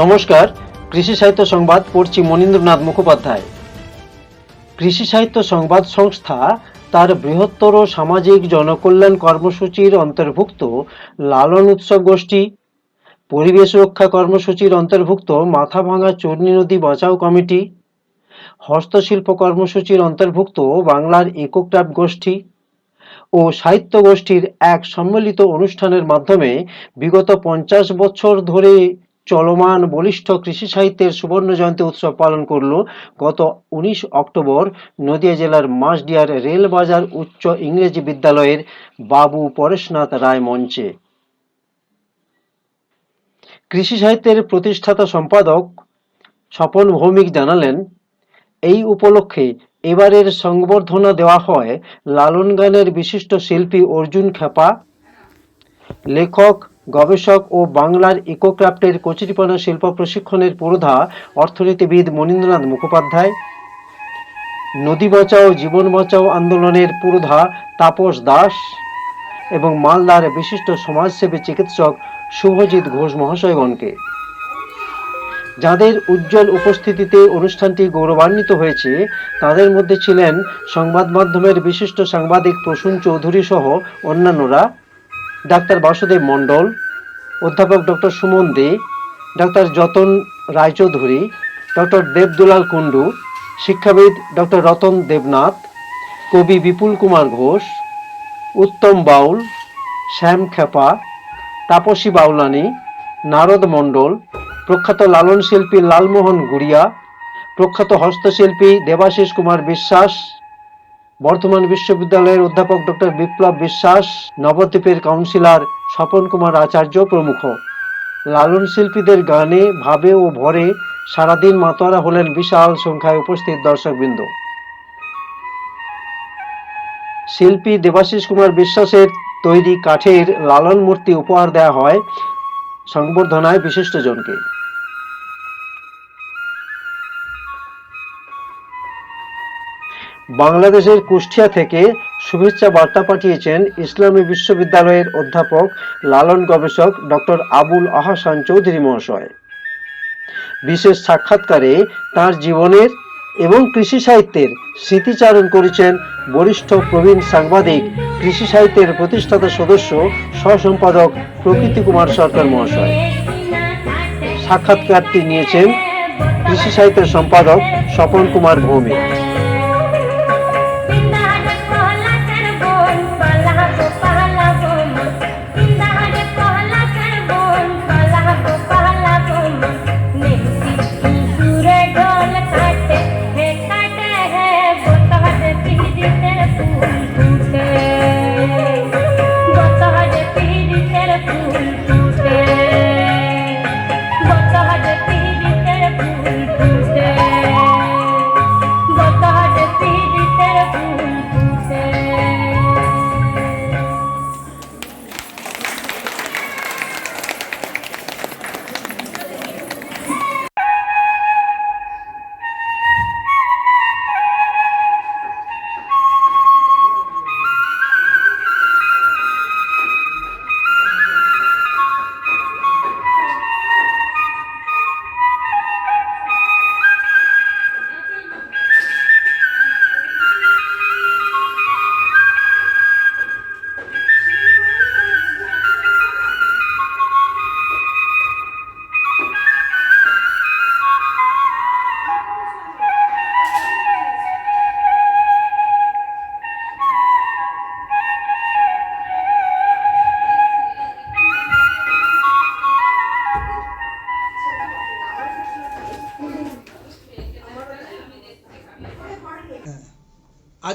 নমস্কার, কৃষি সাহিত্য সংবাদ পড়ছি মনীন্দ্রনাথ মুখোপাধ্যায়। কৃষি সাহিত্য সংবাদ সংস্থা তার বৃহত্তর সামাজিক জনকল্যাণ কর্মসূচির অন্তর্ভুক্ত লালন উৎসব গোষ্ঠী, পরিবেশ রক্ষা কর্মসূচির অন্তর্ভুক্ত মাথাভাঙা চূর্ণী নদী বাঁচাও কমিটি, হস্তশিল্প কর্মসূচির অন্তর্ভুক্ত বাংলার ইকোক্রাফট গোষ্ঠী ও সাহিত্য গোষ্ঠীর এক সম্মিলিত অনুষ্ঠানের মাধ্যমে বিগত পঞ্চাশ বছর ধরে চলমান বলিষ্ঠ কৃষি সাহিত্যের সুবর্ণ জয়ন্তী উৎসব পালন করল গত উনিশ অক্টোবর নদিয়া জেলার মাসডিয়ার রেলবাজার উচ্চ ইংরেজি বিদ্যালয়ের বাবু পরেশনাথ রায় মঞ্চে। কৃষি সাহিত্যের প্রতিষ্ঠাতা সম্পাদক স্বপন ভৌমিক জানালেন, এই উপলক্ষে এবারের সংবর্ধনা দেওয়া হয় লালন গানের বিশিষ্ট শিল্পী অর্জুন খেপা, লেখক গবেষক ও বাংলার ইকোক্রাফটের কচুরিপানা শিল্প প্রশিক্ষণের পুরোধা অর্থনীতিবিদ মনীন্দ্রনাথ মুখোপাধ্যায়। নদী বাঁচাও, জীবন বাঁচাও আন্দোলনের পুরোধা তাপস দাস এবং মালদার বিশিষ্ট সমাজসেবী চিকিৎসক শুভজিৎ ঘোষ মহাশয়গণকে। যাদের উজ্জ্বল উপস্থিতিতে অনুষ্ঠানটি গৌরবান্বিত হয়েছে, তাদের মধ্যে ছিলেন সংবাদ মাধ্যমের বিশিষ্ট সাংবাদিক প্রসূন চৌধুরী সহ অন্যান্যরা। ডাক্তার বাসুদেব মণ্ডল, অধ্যাপক ডক্টর সুমন দে, ডাক্তার যতন রায়চৌধুরী ডক্টর দেবদুলাল কুণ্ডু, শিক্ষাবিদ ডক্টর রতন দেবনাথ, কবি বিপুল কুমার ঘোষ, উত্তম বাউল, শ্যাম খেপা, তাপসী বাউলানি, নারদ মণ্ডল, প্রখ্যাত লালন শিল্পী লালমোহন গুড়িয়া, প্রখ্যাত হস্তশিল্পী দেবাশিস কুমার বিশ্বাস বর্ধমান বিশ্ববিদ্যালয়ের অধ্যাপক ডক্টর বিপ্লব বিশ্বাস, নবদ্বীপের কাউন্সিলর স্বপন কুমার আচার্য প্রমুখ। লালন শিল্পীদের গানে, ভাবে ও ভরে সারাদিন মাতোয়ারা হলেন বিশাল সংখ্যায় উপস্থিত দর্শকবৃন্দ। শিল্পী দেবাশিস কুমার বিশ্বাসের তৈরি কাঠের লালন মূর্তি উপহার দেওয়া হয় সংবর্ধনায় বিশিষ্টজনকে। বাংলাদেশের কুষ্টিয়া থেকে শুভেচ্ছা বার্তা পাঠিয়েছেন ইসলামী বিশ্ববিদ্যালয়ের অধ্যাপক, লালন গবেষক ডক্টর আবুল আহসান চৌধুরী মহাশয়। বিশেষ সাক্ষাৎকারে তার জীবনের এবং কৃষি সাহিত্যের স্মৃতিচারণ করেছেন বরিষ্ঠ প্রবীণ সাংবাদিক, কৃষি সাহিত্যের প্রতিষ্ঠাতা সদস্য, সহসম্পাদক প্রকৃতি কুমার সরকার মহাশয়। সাক্ষাৎকারটি নিয়েছেন কৃষি সাহিত্যের সম্পাদক স্বপন কুমার ভৌমিক।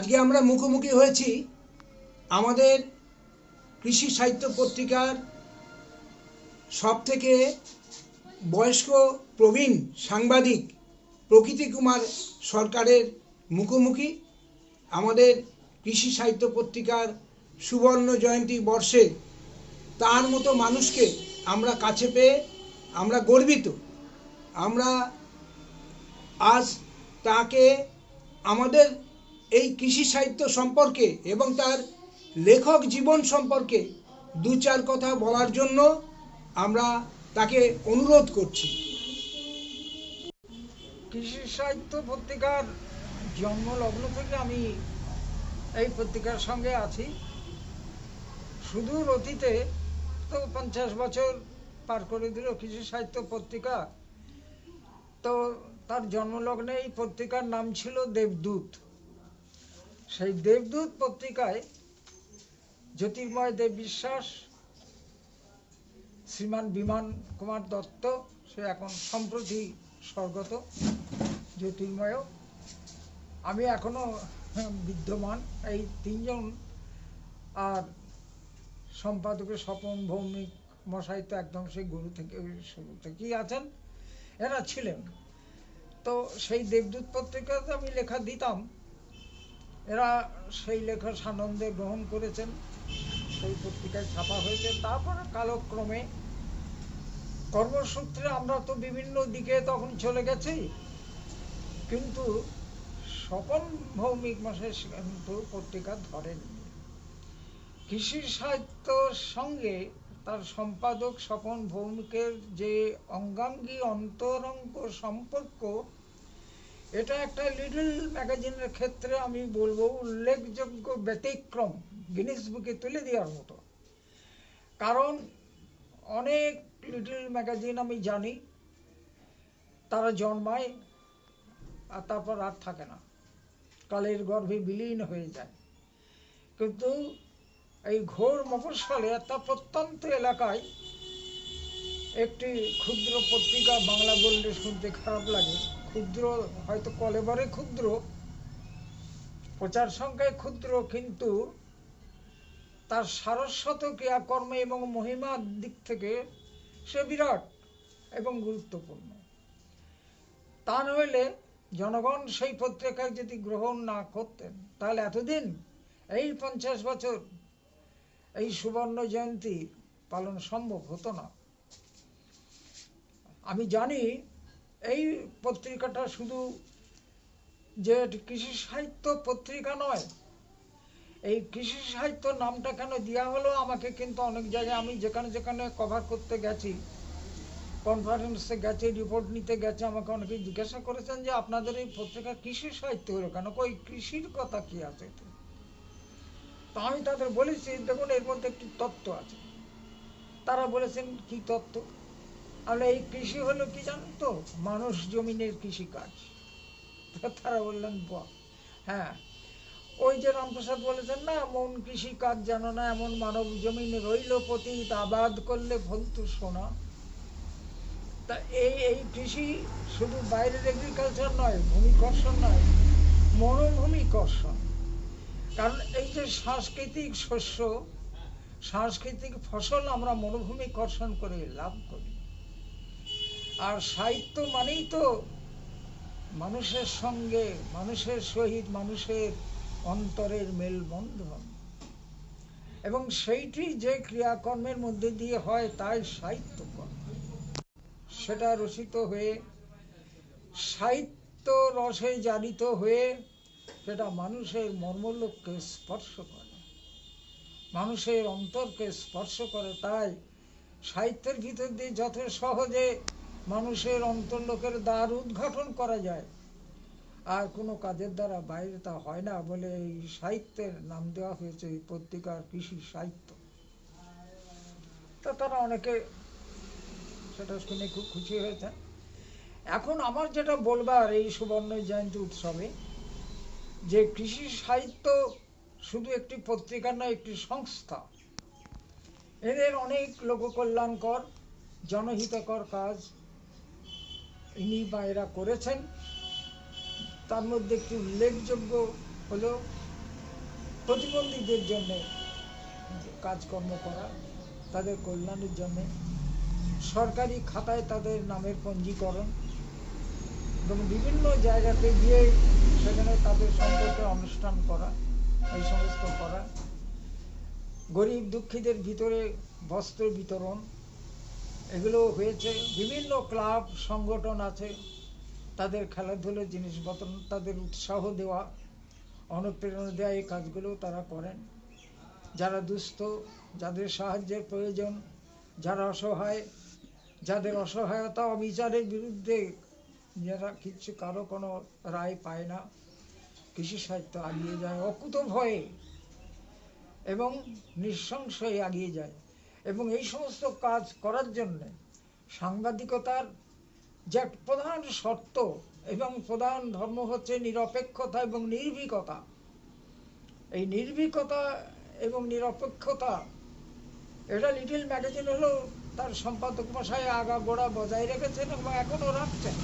আজকে আমরা মুখোমুখি হয়েছি আমাদের কৃষি সাহিত্য পত্রিকার সব থেকে বয়স্ক প্রবীণ সাংবাদিক প্রকৃতি কুমার সরকারের মুখোমুখি। আমাদের কৃষি সাহিত্য পত্রিকার সুবর্ণ জয়ন্তী বর্ষে তার মতো মানুষকে আমরা কাছে পেয়ে আমরা গর্বিত। আমরা আজ তাকে আমাদের এই কৃষি সাহিত্য সম্পর্কে এবং তার লেখক জীবন সম্পর্কে দু চার কথা বলার জন্য আমরা তাকে অনুরোধ করছি। কৃষি সাহিত্য পত্রিকার জন্মলগ্ন থেকে আমি এই পত্রিকার সঙ্গে আছি। সুদূর অতীতে তো পঞ্চাশ বছর পার করে দিল কৃষি সাহিত্য পত্রিকা। তো তার জন্মলগ্নে এই পত্রিকার নাম ছিল দেবদূত। সেই দেবদূত পত্রিকায় জ্যোতির্ময় দেব বিশ্বাস, শ্রীমান বিমান কুমার দত্ত, সে এখন সম্প্রতি স্বর্গত জ্যোতির্ময় আমি এখনও বিদ্যমান। এই তিনজন আর সম্পাদকের স্বপন, ভৌমিক, মশাই তো একদম সেই গুরু থেকে, শুরু থেকেই আছেন। এরা ছিলেন। তো সেই দেবদূত পত্রিকাতে আমি লেখা দিতাম এরা সেই লেখা সানন্দে গ্রহণ করেছেন, সেই পত্রিকায় ছাপা হয়েছে। তারপরে কালক্রমে কর্মসূত্রে আমরা তো বিভিন্ন দিকে তখন চলে গেছি, কিন্তু স্বপন ভৌমিক মাসের কিন্তু পত্রিকা ধরেনি কৃষি সাহিত্যর সঙ্গে তার সম্পাদক স্বপন ভৌমিকের যে অঙ্গাঙ্গী, অন্তরঙ্গ সম্পর্ক এটা একটা লিটল ম্যাগাজিনের ক্ষেত্রে আমি বলব, উল্লেখযোগ্য ব্যতিক্রম গিনিস বুকে তুলে দেওয়ার মতো। কারণ অনেক লিটল ম্যাগাজিন আমি জানি, তারা জন্মায় আর তারপর আর থাকে না। কালের গর্ভে বিলীন হয়ে যায়। কিন্তু এই ঘোর মফস্বলে একটা প্রত্যন্ত এলাকায় একটি ক্ষুদ্র পত্রিকা বাংলা বললে শুনতে খারাপ লাগে। ক্ষুদ্র, হয়তো কলেবরে ক্ষুদ্র, প্রচার সংখ্যায় ক্ষুদ্র, কিন্তু তার সারস্বত ক্রিয়াকর্মে এবং মহিমার দিক থেকে সে বিরাট এবং গুরুত্বপূর্ণ। তা নইলে জনগণ সেই পত্রিকায় যদি গ্রহণ না করতেন, তাহলে এতদিন এই পঞ্চাশ বছর, এই সুবর্ণ জয়ন্তী পালন সম্ভব হতো না। আমি জানি এই পত্রিকাটা শুধু যে কৃষি সাহিত্য পত্রিকা নয়, এই কৃষি সাহিত্য নামটা কেন দেওয়া হলো? আমাকে কিন্তু অনেক জায়গায় আমি যেখানে যেখানে কভার করতে গেছি কনফারেন্সে গেছে রিপোর্ট নিতে গেছে, আমাকে অনেকে জিজ্ঞাসা করেছেন যে আপনাদের এই পত্রিকা কৃষি সাহিত্য হলো কেন? কই, কৃষির কথা কি আছে? তো আমি তাদের বলেছি, দেখুন এর মধ্যে একটি তত্ত্ব আছে। তারা বলেছেন, কি তত্ত্ব? আমরা এই কৃষি হলো কি জানেন তো? মানুষ জমিনের কৃষি কাজ তারা বললেন, বাহ হ্যাঁ। ওই যে রামপ্রসাদ বলেছেন না, মন কৃষি কাজ জানো না, এমন মানব জমিনে রইল পতিত, আবাদ করলে ফলতু সোনা। তা এই এই কৃষি শুধু বাইরের এগ্রিকালচার নয়, ভূমিকর্ষণ নয় মনোভূমিকর্ষণ কারণ এই যে সাংস্কৃতিক শস্য, সাংস্কৃতিক ফসল আমরা মরুভূমি কর্ষণ করে লাভ করি। আর সাহিত্য মানেই তো মানুষের সঙ্গে, মানুষের সহিত, মানুষের অন্তরের মেলবন্ধন। এবং সেইটি যে ক্রিয়াকর্মের মধ্যে দিয়ে হয়, তাই সাহিত্যকর্ম। সেটা রচিত হয়ে, সাহিত্য রসে জারিত হয়ে, সেটা মানুষের মর্মলোককে স্পর্শ করে, মানুষের অন্তরকে স্পর্শ করে। তাই সাহিত্যের ভিতর দিয়ে যত সহজে মানুষের অন্তর্লোকের দ্বার উদ্ঘাটন করা যায়। আর কোনো কাজের দ্বারা বাইরে তা হয় না বলে এই সাহিত্যের নাম দেওয়া হয়েছে, এই পত্রিকার কৃষি সাহিত্য। তো তারা অনেকে সেটা শুনে খুব খুশি হয়েছে এখন আমার যেটা বলবার এই সুবর্ণ জয়ন্তী উৎসবে, যে কৃষি সাহিত্য শুধু একটি পত্রিকা নয়, একটি সংস্থা। এদের অনেক লোককল্যাণকর, জনহিতকর কাজ ইনি বা এরা করেছেন, তার মধ্যে একটি উল্লেখযোগ্য হলো প্রতিবন্ধীদের জন্য কাজকর্ম করা, তাদের কল্যাণের জন্য সরকারি খাতায় তাদের নামের পঞ্জীকরণ এবং বিভিন্ন জায়গাতে গিয়ে সেখানে তাদের সম্পর্কে অনুষ্ঠান করা, এই সমস্ত করা, গরিব দুঃখীদের ভিতরে বস্ত্র বিতরণ এগুলো হয়েছে। বিভিন্ন ক্লাব, সংগঠন আছে। তাদের খেলাধুলোর জিনিসপত্র, তাদের উৎসাহ দেওয়া, অনুপ্রেরণা দেওয়া এই কাজগুলো তারা করেন। যারা দুস্থ, যাদের সাহায্যের প্রয়োজন, যারা অসহায়, যাদের অসহায়তা অবিচারের বিরুদ্ধে যারা কিছু কারও কোনো রায় পায় না, কৃষি সাহিত্য এগিয়ে যায় অকুত ভয়ে এবং নৃশংসই এগিয়ে যায়। এবং এই সমস্ত কাজ করার জন্য সাংবাদিকতার যে প্রধান শর্ত এবং প্রধান ধর্ম হচ্ছে নিরপেক্ষতা এবং নির্ভীকতা। এই নির্ভীকতা এবং নিরপেক্ষতা, এটা লিটিল ম্যাগাজিন হলো তার সম্পাদক মশাই আগা গোড়া বজায় রেখেছেন এবং এখনও রাখছেন।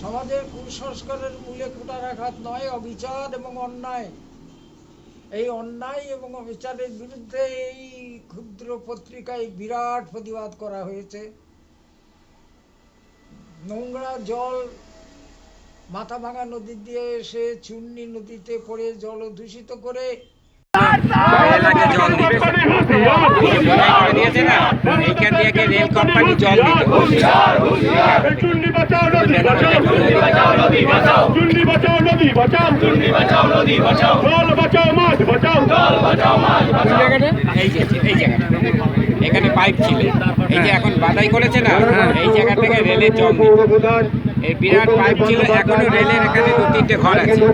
সমাজের কুসংস্কারের মূলে কুটারাঘাত নয়, অবিচার এবং অন্যায় এই অন্যায় এবং অবিচারের বিরুদ্ধে এই ক্ষুদ্র পত্রিকায় বিরাট প্রতিবাদ করা হয়েছে। নোংরা জল মাথা ভাঙা নদী দিয়ে এসে চুন্নি নদীতে পড়ে জল দূষিত করে রেল কোম্পানি জল এখানে পাইপ ছিল। এই যে এখন বাধাই করেছে না? এই জায়গা থেকে রেলের জল এই বিরাট পাইপ ছিল এখনও রেলের এখানে দু তিনটে ঘর আছে। এই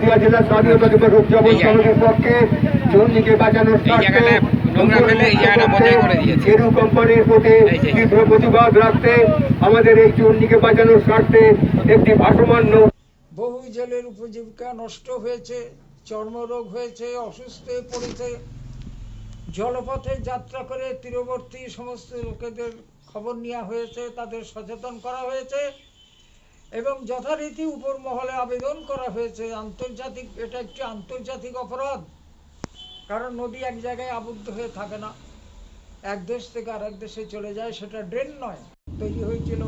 জায়গাটা নোংরা ফেলে এই জায়গাটা বজায় করে দিয়েছে। কোম্পানির প্রতি তীব্র প্রতিবাদ রাখতে আমাদের এই বাঁচানোর স্বার্থে একটি ভাসমান বহু জেলের উপজীবিকা নষ্ট হয়েছে চর্মরোগ হয়েছে অসুস্থ হয়ে পড়েছে। জলপথে যাত্রা করে তীরবর্তী সমস্ত লোকেদের খবর নেওয়া হয়েছে তাদের সচেতন করা হয়েছে। এবং যথারীতি উপর মহলে আবেদন করা হয়েছে। আন্তর্জাতিক, এটা একটি আন্তর্জাতিক অপরাধ। কারণ নদী এক জায়গায় আবদ্ধ হয়ে থাকে না। এক দেশ থেকে আরেক দেশে চলে যায়, সেটা ড্রেন নয়। তৈরি হয়েছিল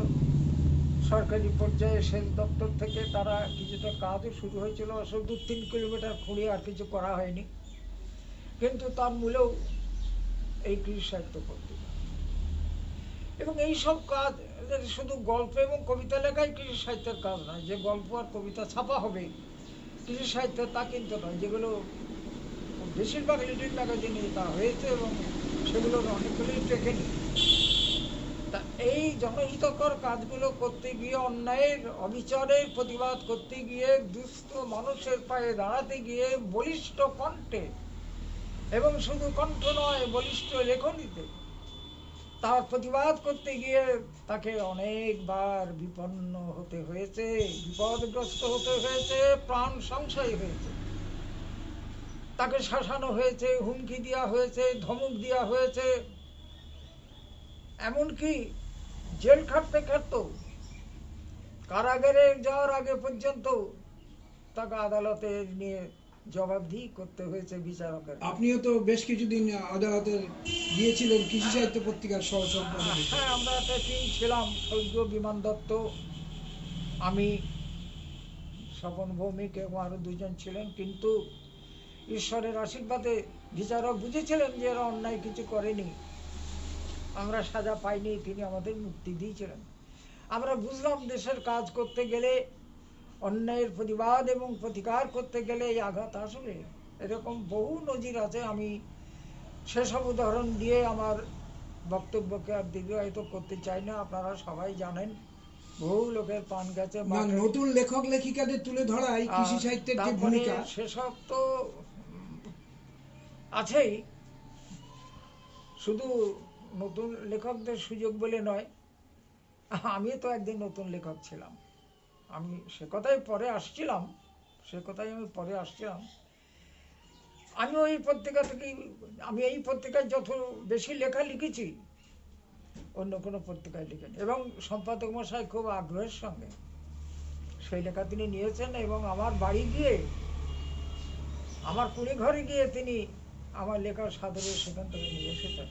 সরকারি পর্যায়ে সেচ দপ্তর থেকে। তারা কিছুটা কাজও শুরু হয়েছিল। অবশ্য দু তিন কিলোমিটার খুঁড়িয়ে আর কিছু করা হয়নি। কিন্তু তার মূলেও এই কৃষি সাহিত্য পত্রিকা এবং এই সব কাজ শুধু গল্প এবং কবিতা লেখাই কৃষি সাহিত্যের কাজ নয়, যে গল্প আর কবিতা ছাপা হবে, কৃষি সাহিত্য তা কিন্তু নয়, যেগুলো বেশিরভাগ লিটিল ম্যাগাজিনে তা হয়েছে এবং সেগুলোর অনেকগুলোই টেকেনি তা এই জনহিতকর কাজগুলো করতে গিয়ে, অন্যায়ের অবিচারের প্রতিবাদ করতে গিয়ে, দুস্থ মানুষের পায়ে দাঁড়াতে গিয়ে, বলিষ্ঠ কণ্ঠে, এবং শুধু কণ্ঠ নয়, বলিষ্ঠ লেখনীতে তার প্রতিবাদ করতে গিয়ে তাকে অনেকবার বিপন্ন হতে হয়েছে, বিপদগ্রস্ত হতে হয়েছে, প্রাণ সংশয় হয়েছে। তাকে শাসানো হয়েছে, হুমকি দেওয়া হয়েছে, ধমক দেওয়া হয়েছে। এমনকি জেল খাটতে খাটতো কারাগারে যাওয়ার আগে পর্যন্ত তাকে আদালতে নিয়ে জবাবদিহি করতে হয়েছে বিচারকের। আপনিও তো বেশ কিছুদিন আদালতে গিয়েছিলেন কৃষি সাহিত্য পত্রিকার সহ হ্যাঁ আমরা ছিলাম সৌর্য বিমান দত্ত। আমি স্বপন ভৌমিক এবং আরও দুজন ছিলেন কিন্তু ঈশ্বরের আশীর্বাদে বিচারক বুঝেছিলেন যে এরা অন্যায় কিছু করেনি। আমরা সাজা পাইনি তিনি আমাদের মুক্তি দিয়েছিলেন। আমরা বুঝলাম দেশের কাজ করতে গেলে অন্যায়ের প্রতিবাদ এবং প্রতিকার করতে গেলে এই আঘাত আসবে এরকম বহু নজির আছে। আমি সেসব উদাহরণ দিয়ে আমার বক্তব্যকে আর দীর্ঘায়িত করতে চাই না। আপনারা সবাই জানেন বহু লোকের পান গেছে। নতুন লেখক লেখিকাদের তুলে ধরাই কৃষি সাহিত্যের যে ভূমিকা। সেসব তো আছেই। শুধু নতুন লেখকদের সুযোগ বলে নয় আমি তো একদিন নতুন লেখক ছিলাম। আমি সে কথাই পরে আসছিলাম, সে কথাই আমি পরে আসছিলাম। আমি ওই পত্রিকা থেকেই আমি এই পত্রিকায় যত বেশি লেখা লিখেছি, অন্য কোনো পত্রিকায় লিখেনি। এবং সম্পাদক মশাই খুব আগ্রহের সঙ্গে সেই লেখা তিনি নিয়েছেন এবং আমার বাড়ি গিয়ে, আমার কুড়ি ঘরে গিয়ে তিনি আমার লেখার সাদরে সেখান থেকে নিয়ে এসেছেন।